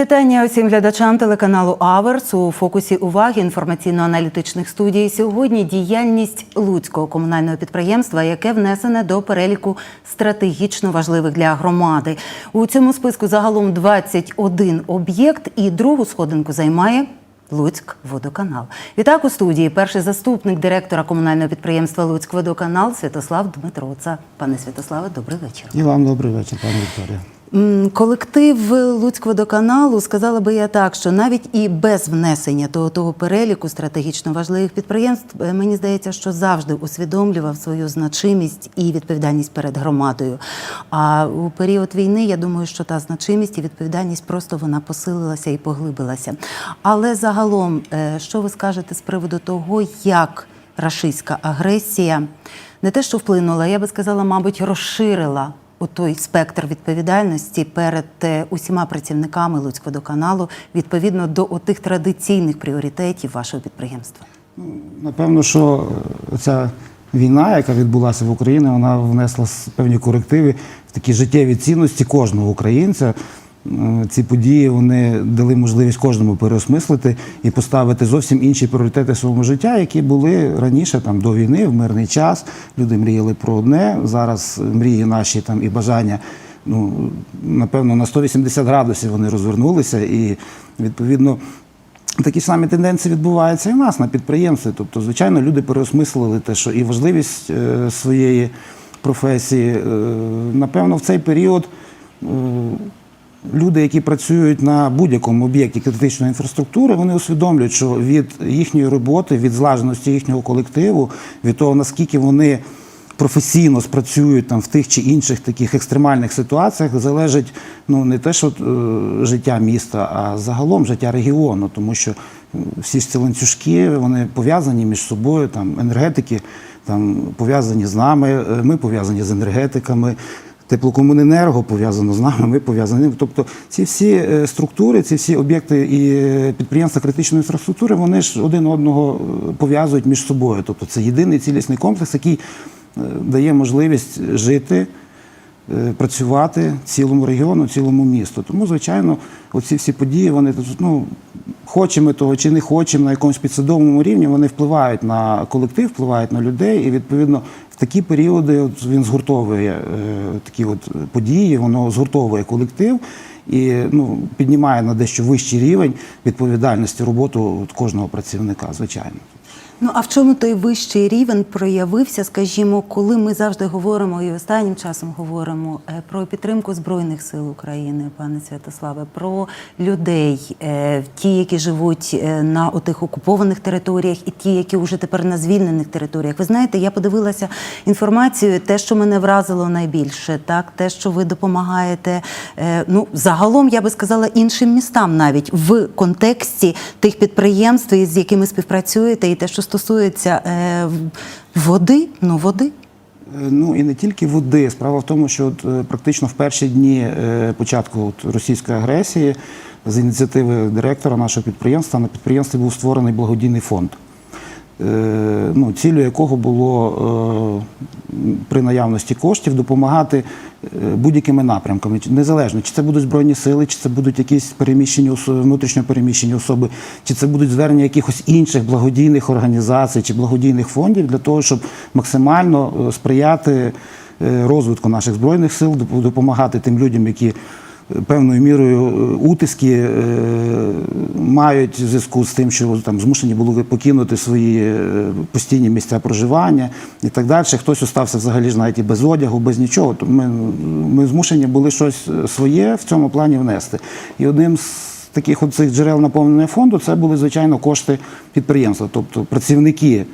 вітання усім глядачам телеканалу Аверс у фокусі уваги інформаційно-аналітичних студій. Сьогодні діяльність Луцького комунального підприємства, яке внесене до переліку стратегічно важливих для громади. У цьому списку загалом 21 об'єкт, і другу сходинку займає. Луцьк водоканал. Відтак у студії перший заступник директора комунального підприємства Луцьк водоканал Святослав Дмитроца. Пане Святославе, добрий вечір. І вам добрий вечір, пані Вікторія. Колектив Луцькводоканалу сказала би я так, що навіть і без внесення того, того переліку стратегічно важливих підприємств, е, мені здається, що завжди усвідомлював свою значимість і відповідальність перед громадою. А у період війни я думаю, що та значимість і відповідальність просто вона посилилася і поглибилася. Але загалом, е, що ви скажете з приводу того, як рашистська агресія не те, що вплинула, я би сказала, мабуть, розширила у той спектр відповідальності перед е, усіма працівниками Луцькводоканалу відповідно до отих традиційних пріоритетів вашого підприємства? Напевно, що ця війна, яка відбулася в Україні, вона внесла певні корективи в такі життєві цінності кожного українця. Е, Ці події вони дали можливість кожному переосмислити і поставити зовсім інші пріоритети свого життя, які були раніше там до війни, в мирний час. Люди мріяли про одне. Зараз мрії наші там і бажання. Ну напевно на 180 градусів вони розвернулися, і відповідно Такі самі тенденції відбуваються і в нас на підприємстві. Тобто, звичайно, люди переосмислили те, що і важливість е, своєї професії. Е, напевно, в цей період люди, які працюють на будь-якому об'єкті критичної інфраструктури, вони усвідомлюють, що від їхньої роботи, від злаженості їхнього колективу, від того, наскільки вони професійно спрацюють там в тих чи інших таких екстремальних ситуаціях, залежить ну не те, що е, життя міста, а загалом життя регіону, тому що всі ж ці ланцюжки вони пов'язані між собою, там енергетики там пов'язані з нами, е, ми пов'язані з енергетиками. Теплокомуненерго пов'язано з нами, ми пов'язані. Тобто ці всі е, структури, ці всі об'єкти і е, підприємства критичної інфраструктури, вони ж один одного е, пов'язують між собою. Тобто це єдиний цілісний комплекс, який дає можливість жити, працювати цілому регіону, цілому місту. Тому, звичайно, оці всі події, вони ну, хочемо того чи не хочемо на якомусь підсвідомому рівні, вони впливають на колектив, впливають на людей, і відповідно такі періоди от він згуртовує е, такі от події, воно згуртовує колектив. І ну, піднімає на дещо вищий рівень відповідальності роботу от кожного працівника, звичайно. Ну а в чому той вищий рівень проявився, скажімо, коли ми завжди говоримо і останнім часом говоримо е, про підтримку збройних сил України, пане Святославе, про людей, е, ті, які живуть е, на отих окупованих територіях, і ті, які вже тепер на звільнених територіях. Ви знаєте, я подивилася інформацію, те, що мене вразило найбільше, так те, що ви допомагаєте. Ну загалом я би сказала іншим містам, навіть в контексті тих підприємств, з якими співпрацюєте, і те, що стосується е, води, ну води. Е, Ну і не тільки води. Справа в тому, що от, е, практично в перші дні е, початку от, російської агресії з ініціативи директора нашого підприємства на підприємстві був створений благодійний фонд. Е, Ну, цілю якого було е, при наявності коштів допомагати е, будь-якими напрямками, незалежно, чи це будуть збройні сили, чи це будуть якісь переміщені внутрішньо переміщені особи, чи це будуть звернення якихось інших благодійних організацій чи благодійних фондів для того, щоб максимально сприяти розвитку наших збройних сил, допомагати тим людям, які певною мірою е, утиски е, мають в зв'язку з тим, що там змушені були покинути свої е, постійні місця проживання і так далі. Хтось остався взагалі ж навіть і без одягу, без нічого. То ми, ми змушені були щось своє в цьому плані внести. І одним з таких цих джерел наповнення фонду це були звичайно кошти підприємства, тобто працівники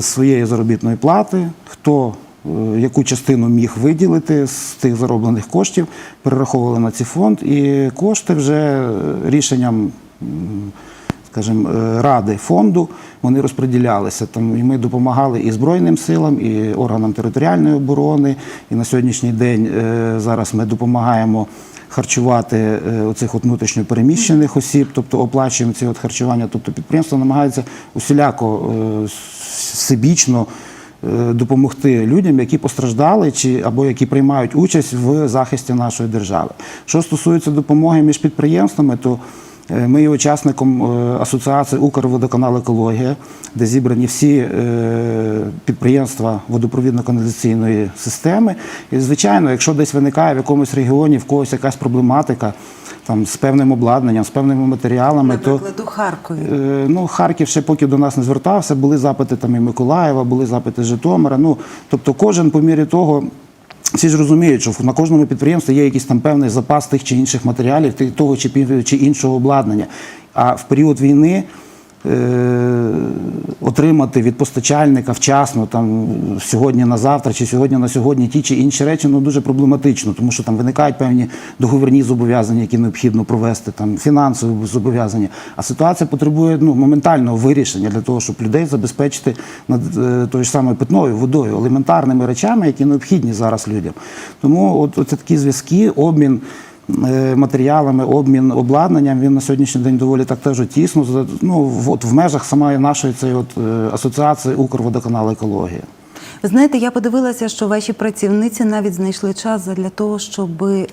своєї заробітної плати, хто яку частину міг виділити з тих зароблених коштів, перераховували на цей фонд, і кошти вже е, рішенням. Скажімо, е, ради фонду вони розподілялися. Там і ми допомагали і Збройним силам, і органам територіальної оборони. І на сьогоднішній день е, зараз ми допомагаємо харчувати е, оцих от внутрішньо переміщених осіб, тобто оплачуємо ці от харчування. Тобто підприємство намагається усіляко е, всебічно е, допомогти людям, які постраждали чи або які приймають участь в захисті нашої держави. Що стосується допомоги між підприємствами, то е, ми є учасником е, асоціації Укрводоканал Екологія, де зібрані всі е, підприємства водопровідно-каналізаційної системи. І, звичайно, якщо десь виникає в якомусь регіоні в когось якась проблематика там, з певним обладнанням, з певними матеріалами, то у Харкові. Е, Ну, Харків ще поки до нас не звертався. Були запити там і Миколаєва, були запити Житомира. Ну, тобто, кожен по мірі того. Всі ж розуміють, що на кожному підприємстві є якийсь там певний запас тих чи інших матеріалів, того чи, іншого обладнання. А в період війни отримати від постачальника вчасно, там сьогодні на завтра, чи сьогодні на сьогодні ті чи інші речі, ну дуже проблематично, тому що там виникають певні договірні зобов'язання, які необхідно провести, там фінансові зобов'язання. А ситуація потребує ну, моментального вирішення для того, щоб людей забезпечити над е, тою ж самою питною водою, елементарними речами, які необхідні зараз людям. Тому от, от такі зв'язки, обмін. Е, Матеріалами, обмін обладнанням він на сьогоднішній день доволі так теж тісно. Ну от в межах самої нашої цієї от е, асоціації Укрводоканал екологія. Ви знаєте, я подивилася, що ваші працівниці навіть знайшли час для того, щоб е,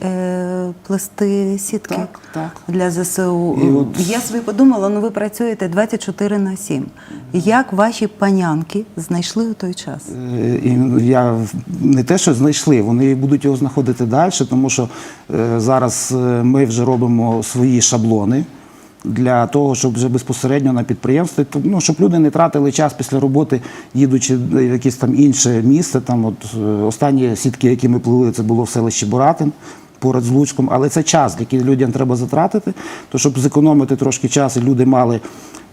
плести сітки Так, так. для ЗСУ. І от- Я собі подумала, ну ви працюєте 24 на 7. Як ваші панянки знайшли у той час? Е, І я не те, що знайшли, вони будуть його знаходити далі, тому що е, зараз е, ми вже робимо свої шаблони. Для того, щоб вже безпосередньо на підприємстві, ну, щоб люди не тратили час після роботи, їдучи в якесь там інше місце. Там, от, е, останні сітки, які ми плили, це було в селищі Боратин поряд з Луцьком. Але це час, який людям треба затратити, то щоб зекономити трошки час і люди мали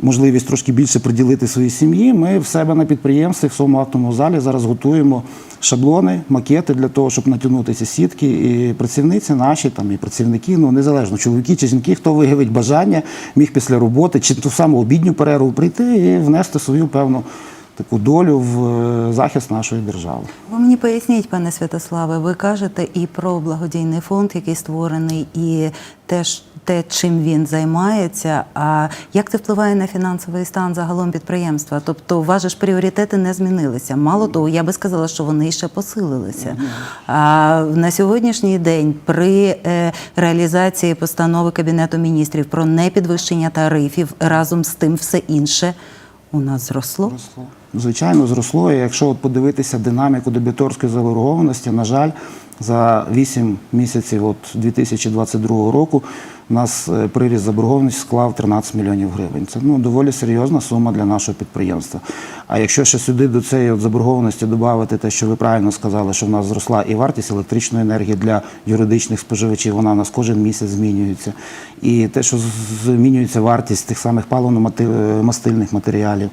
можливість трошки більше приділити своїй сім'ї. Ми в себе на підприємстві в своєму автовому залі зараз готуємо шаблони, макети для того, щоб натягнути ці сітки. І працівниці наші, там і працівники, ну незалежно чоловіки чи жінки, хто виявить бажання, міг після роботи чи ту саму обідню перерву прийти і внести свою певну таку долю в е, захист нашої держави. Ви мені поясніть, пане Святославе, ви кажете і про благодійний фонд, який створений, і теж те, чим він займається. А як це впливає на фінансовий стан загалом підприємства? Тобто, же ж пріоритети не змінилися. Мало того, я би сказала, що вони ще посилилися. А на сьогоднішній день при е, реалізації постанови Кабінету міністрів про непідвищення тарифів разом з тим все інше у нас зросло. Звичайно, зросло. І якщо от подивитися динаміку дебіторської заборгованості, на жаль, за 8 місяців от 2022 року у нас е, приріст заборгованості склав 13 мільйонів гривень. Це ну, доволі серйозна сума для нашого підприємства. А якщо ще сюди до цієї от заборгованості додати те, що ви правильно сказали, що в нас зросла і вартість електричної енергії для юридичних споживачів, вона у нас кожен місяць змінюється. І те, що змінюється вартість тих самих паливно-мастильних матеріалів.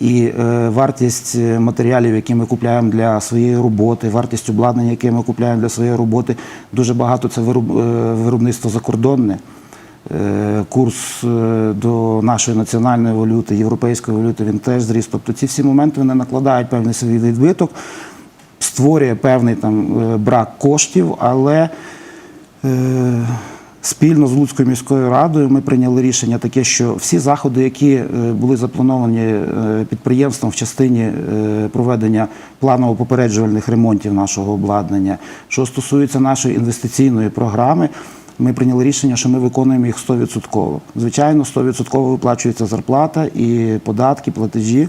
І е, вартість е, матеріалів, які ми купуємо для своєї роботи, вартість обладнання, яке ми купуємо для своєї роботи, дуже багато це вироб, е, виробництво закордонне. Е, Курс е, до нашої національної валюти, європейської валюти, він теж зріс. Тобто ці всі моменти вони накладають певний свій відбиток, створює певний там е, брак коштів, але Е, Спільно з Луцькою міською радою ми прийняли рішення таке, що всі заходи, які е, були заплановані е, підприємством в частині е, проведення планово-попереджувальних ремонтів нашого обладнання, що стосується нашої інвестиційної програми, ми прийняли рішення, що ми виконуємо їх 100%. Звичайно, 100% виплачується зарплата і податки, платежі.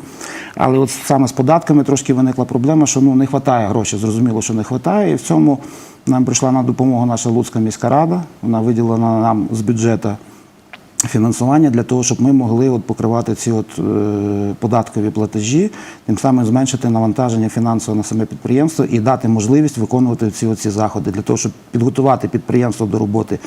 Але от саме з податками трошки виникла проблема, що ну не вистачає грошей. Зрозуміло, що не вистачає. І в цьому нам прийшла на допомогу наша Луцька міська рада. Вона виділила нам з бюджету фінансування для того, щоб ми могли от покривати ці от, е, податкові платежі, тим самим зменшити навантаження фінансово на саме підприємство і дати можливість виконувати ці, ці заходи для того, щоб підготувати підприємство до роботи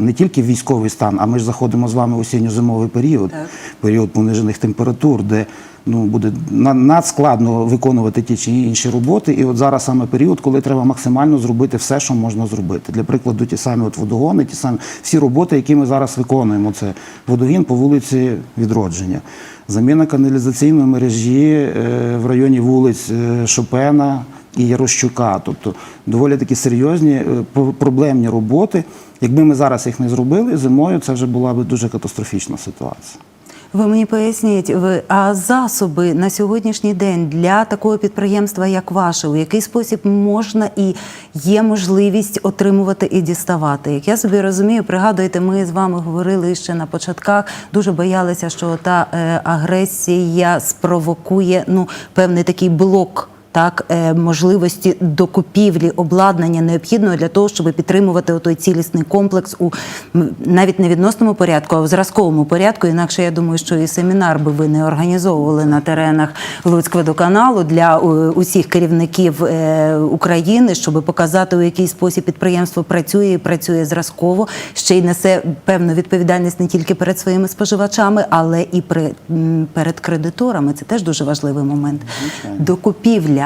не тільки військовий стан, а ми ж заходимо з вами в осінньо-зимовий період, Так. період понижених температур, де ну, буде надскладно виконувати ті чи інші роботи. І от зараз саме період, коли треба максимально зробити все, що можна зробити. Для прикладу, ті самі от водогони, ті самі всі роботи, які ми зараз виконуємо. Це водогін по вулиці відродження, заміна каналізаційної мережі е, в районі вулиць е, Шопена. І Ярощука, тобто доволі такі серйозні е, проблемні роботи. Якби ми зараз їх не зробили зимою, це вже була б дуже катастрофічна ситуація. Ви мені поясніть, ви а засоби на сьогоднішній день для такого підприємства, як ваше, у який спосіб можна і є можливість отримувати і діставати? Як я собі розумію, пригадуєте, ми з вами говорили ще на початках. Дуже боялися, що та е, агресія спровокує ну певний такий блок. Так, е, можливості докупівлі обладнання необхідного для того, щоб підтримувати той цілісний комплекс у навіть не відносному порядку, а в зразковому порядку. Інакше я думаю, що і семінар би ви не організовували на теренах Луцькводоканалу для е, усіх керівників е, України, щоб показати, у який спосіб підприємство працює і працює зразково, ще й несе певну відповідальність не тільки перед своїми споживачами, але і при, перед кредиторами. Це теж дуже важливий момент. Докупівля.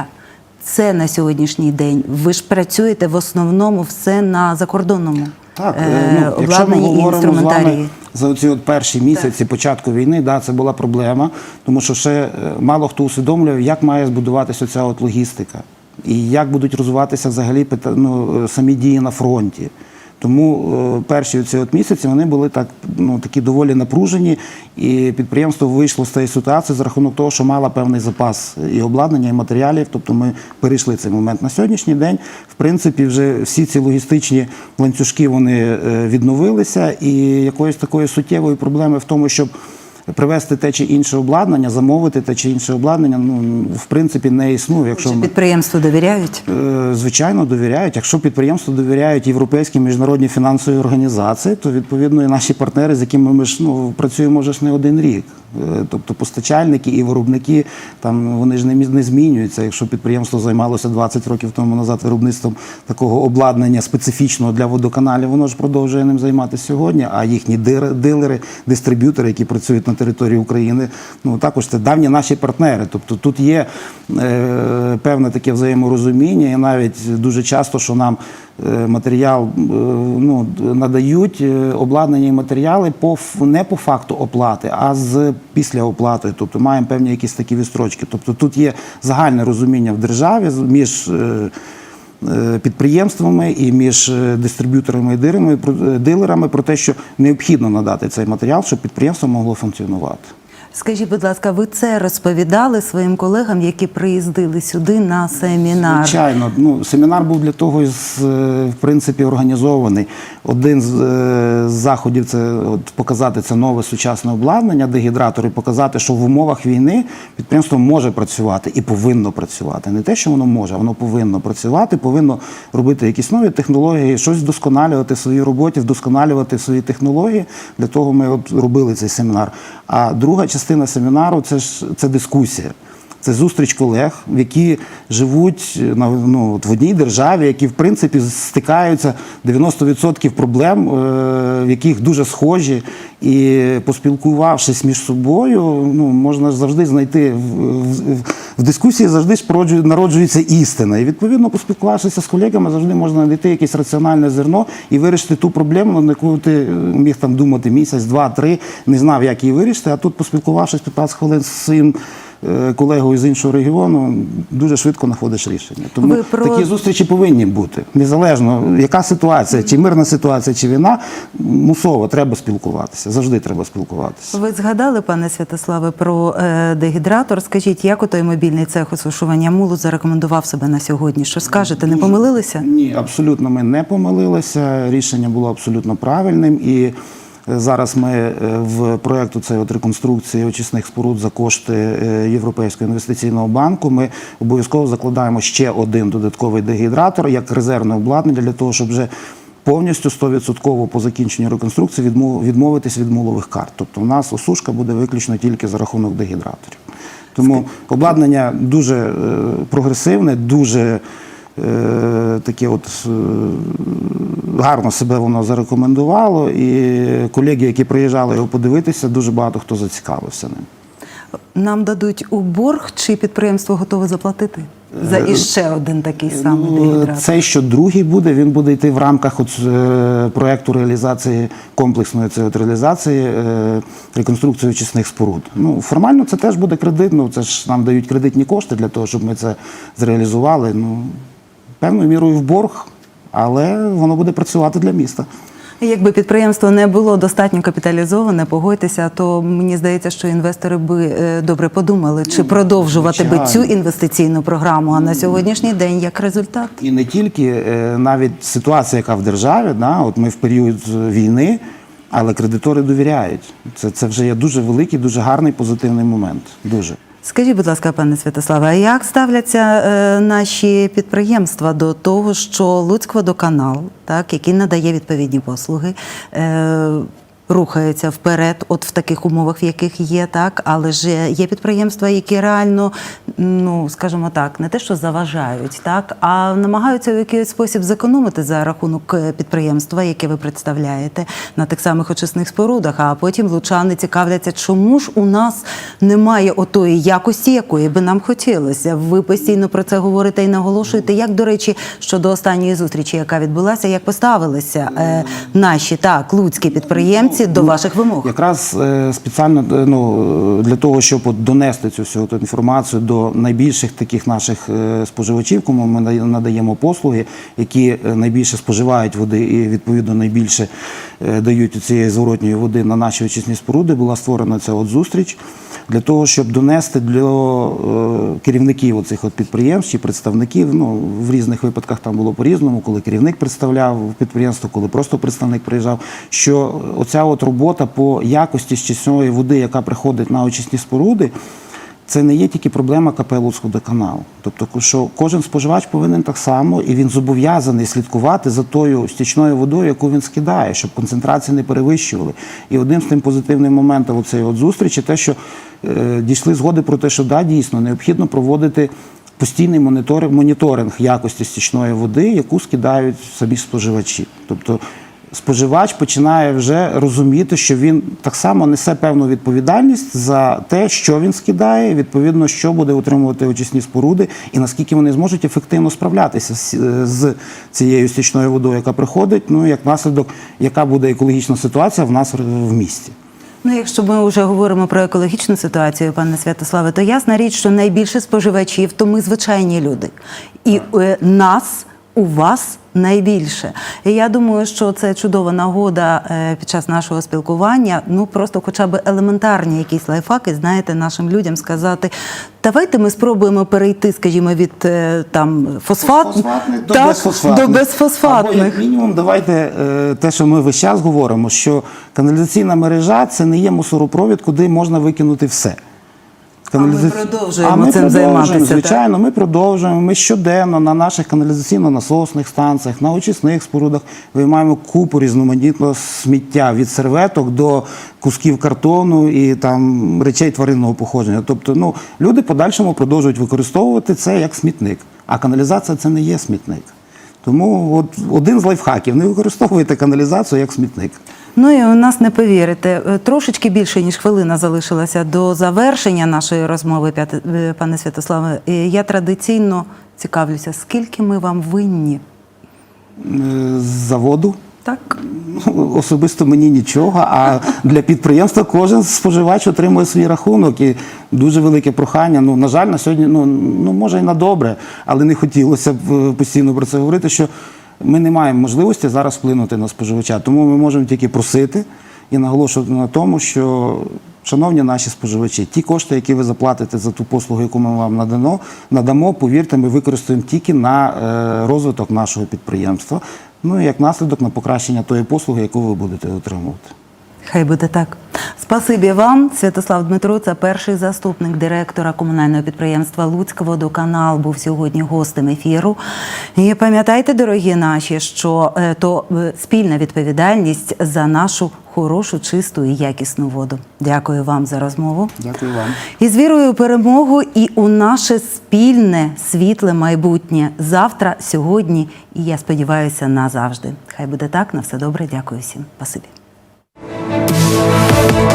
Це на сьогоднішній день. Ви ж працюєте в основному все на закордонному Так, е, е, ну, якщо ми і говоримо з інструментарії. вами за ці от перші місяці початку війни, да, це була проблема, тому що ще е, мало хто усвідомлює, як має збудуватися ця от логістика і як будуть розвиватися взагалі ну, е, самі дії на фронті. Тому е, перші ці от місяці вони були так ну такі доволі напружені, і підприємство вийшло з цієї ситуації за рахунок того, що мало певний запас і обладнання, і матеріалів. Тобто ми перейшли цей момент. На сьогоднішній день, в принципі, вже всі ці логістичні ланцюжки вони е, відновилися, і якоїсь такої суттєвої проблеми в тому, щоб привезти те чи інше обладнання, замовити те чи інше обладнання, ну в принципі не існує. Якщо Чи ми підприємству довіряють? Е, Звичайно, довіряють. Якщо підприємство довіряють європейські міжнародні фінансові організації, то відповідно і наші партнери, з якими ми ж ну працюємо вже ж не один рік. Е, Тобто постачальники і виробники там вони ж не, змінюються. Якщо підприємство займалося 20 років тому назад виробництвом такого обладнання специфічного для водоканалів, воно ж продовжує ним займатися сьогодні. А їхні дилери, дистриб'ютори, які працюють на території України, ну також це давні наші партнери. Тобто тут є е, певне таке взаєморозуміння, і навіть дуже часто, що нам матеріал е, ну, надають е, обладнання і матеріали по не по факту оплати, а з після оплати. Тобто маємо певні якісь такі відстрочки. Тобто тут є загальне розуміння в державі між. е, е, Підприємствами і між е, дистриб'юторами і е, дилерами про те, що необхідно надати цей матеріал, щоб підприємство могло функціонувати. Скажіть, будь ласка, ви це розповідали своїм колегам, які приїздили сюди на семінар? Звичайно, ну семінар був для того, з, е, в принципі, організований. Один з, е, заходів це от, показати це нове сучасне обладнання, дегідратор, і показати, що в умовах війни підприємство може працювати і повинно працювати. Не те, що воно може, воно повинно працювати, повинно робити якісь нові технології, щось вдосконалювати в своїй роботі, вдосконалювати свої технології. Для того ми от робили цей семінар. А друга частина семінару це ж це дискусія. Це зустріч колег, які живуть ну, от в одній державі, які в принципі стикаються 90% проблем, е, в яких дуже схожі, і поспілкувавшись між собою, ну можна завжди знайти в, в, в дискусії завжди ж народжується істина. І відповідно, поспілкувавшися з колегами, завжди можна знайти якесь раціональне зерно і вирішити ту проблему, на яку ти е, міг там думати місяць, два, три, не знав, як її вирішити. А тут, поспілкувавшись 15 хвилин з своїм колегою з іншого регіону, дуже швидко знаходиш рішення. Тому Ви про- такі зустрічі повинні бути незалежно, яка ситуація, чи мирна ситуація, чи війна, мусово треба спілкуватися. Завжди треба спілкуватися. Ви згадали, пане Святославе, про е, дегідратор. Скажіть, як отой мобільний цех осушування мулу зарекомендував себе на сьогодні? Що скажете? Не помилилися? Ні, абсолютно ми не помилилися. Рішення було абсолютно правильним. І е, зараз ми е, в проєкту цієї от реконструкції очисних споруд за кошти е, Європейського інвестиційного банку. Ми обов'язково закладаємо ще один додатковий дегідратор як резервне обладнання для того, щоб вже повністю 100% по закінченню реконструкції відмов- відмовитись від мулових карт. Тобто, у нас осушка буде виключно тільки за рахунок дегідраторів. Тому обладнання дуже е, прогресивне, дуже таке от е, гарно себе воно зарекомендувало. І колеги, які приїжджали його подивитися, дуже багато хто зацікавився ним. Нам дадуть у борг, чи підприємство готове заплатити за іще один такий самий Ну, дегідратор? Цей, що другий буде, він буде йти в рамках от, е, реалізації комплексної от реалізації е, реконструкції очисних споруд. Ну формально це теж буде кредит. Ну це ж нам дають кредитні кошти для того, щоб ми це зреалізували. Ну певною мірою в борг, але воно буде працювати для міста. Якби підприємство не було достатньо капіталізоване, погодьтеся, то мені здається, що інвестори би е, добре подумали, чи продовжувати би цю інвестиційну програму. А на сьогоднішній день як результат. І не тільки е, навіть ситуація, яка в державі, да, от ми в період війни, але кредитори довіряють. Це, це вже є дуже великий, дуже гарний позитивний момент. Дуже. Скажіть, будь ласка, пане Святославе, а як ставляться е, наші підприємства до того, що Луцькводоканал, так, який надає відповідні послуги, е, рухається вперед, от в таких умовах, в яких є, так, але ж є підприємства, які реально, ну скажімо так, не те, що заважають, так, а намагаються в якийсь спосіб зекономити за рахунок е, підприємства, яке ви представляєте, на тих самих очисних спорудах. А потім лучани цікавляться, чому ж у нас немає отої якості, якої би нам хотілося. Ви постійно про це говорите і наголошуєте. Як до речі, щодо останньої зустрічі, яка відбулася, як поставилися е, наші так луцькі підприємці до ваших вимог? Якраз е, спеціально е, ну, е, для того, щоб донести цю всю інформацію до найбільших таких наших споживачів, кому ми надаємо послуги, які найбільше споживають води і відповідно найбільше дають цієї зворотньої води на наші очисні споруди, була створена ця от зустріч. Для того, щоб донести для е, керівників оцих от підприємств чи представників, ну в різних випадках там було по-різному, коли керівник представляв підприємство, коли просто представник приїжджав, що оця от робота по якості щасної води, яка приходить на очисні споруди, це не є тільки проблема КП Луцькводоканалу. Тобто, що кожен споживач повинен так само і він зобов'язаний слідкувати за тою стічною водою, яку він скидає, щоб концентрації не перевищували. І одним з тим позитивним моментом цієї от зустрічі те, що е, дійшли згоди про те, що да, дійсно необхідно проводити. Постійний моніторинг, моніторинг якості стічної води, яку скидають самі споживачі. Тобто споживач починає вже розуміти, що він так само несе певну відповідальність за те, що він скидає, відповідно, що буде утримувати очисні споруди, і наскільки вони зможуть ефективно справлятися з, цією стічною водою, яка приходить. Ну як наслідок, яка буде екологічна ситуація в нас в місті. Ну, якщо ми вже говоримо про екологічну ситуацію, пане Святославе, то ясна річ, що найбільше споживачів то ми звичайні люди. І е, нас у вас найбільше. І я думаю, що це чудова нагода е, під час нашого спілкування. Ну просто, хоча б елементарні якісь лайфхаки, знаєте, нашим людям сказати. Давайте ми спробуємо перейти, скажімо, від е, там фосфат Фосфатних до так, безфосфатних. до безфосфатних. Або, як мінімум, давайте е, те, що ми весь час говоримо, що каналізаційна мережа це не є мусоропровід, куди можна викинути все. Ми продовжуємо А ми цим продовжуємо, займатися, Звичайно, ми продовжуємо. Ми щоденно на наших каналізаційно-насосних станціях, на очисних спорудах виймаємо купу різноманітного сміття від серветок до кусків картону і там речей тваринного походження. Тобто, ну люди подальшому продовжують використовувати це як смітник. А каналізація це не є смітник. Тому от один з лайфхаків не використовуйте каналізацію як смітник. Ну і у нас не повірите, е, трошечки більше ніж хвилина залишилася до завершення нашої розмови, е, пане Святославе. Я традиційно цікавлюся, скільки ми вам винні? Е, З заводу Так, Ну, Особисто мені нічого, а для підприємства кожен споживач отримує свій рахунок. І дуже велике прохання. Ну, на жаль, на сьогодні, ну, ну може і на добре, але не хотілося б постійно про це говорити, що ми не маємо можливості зараз вплинути на споживача. Тому ми можемо тільки просити і наголошувати на тому, що. Шановні наші споживачі, ті кошти, які ви заплатите за ту послугу, яку ми вам надано, надамо, повірте, ми використаємо тільки на е, розвиток нашого підприємства. Ну і як наслідок на покращення тої послуги, яку ви будете отримувати. хай буде так. Спасибі вам, Святослав Дмитро. Це перший заступник директора комунального підприємства Луцьк Водоканал був сьогодні гостем ефіру. І пам'ятайте, дорогі наші, що е, то е, спільна відповідальність за нашу хорошу, чисту і якісну воду. Дякую вам за розмову. Дякую вам. І з вірою перемогу і у наше спільне світле майбутнє завтра, сьогодні. І я сподіваюся, назавжди. Хай буде так. На все добре. Дякую всім. Спасибі. Thank you.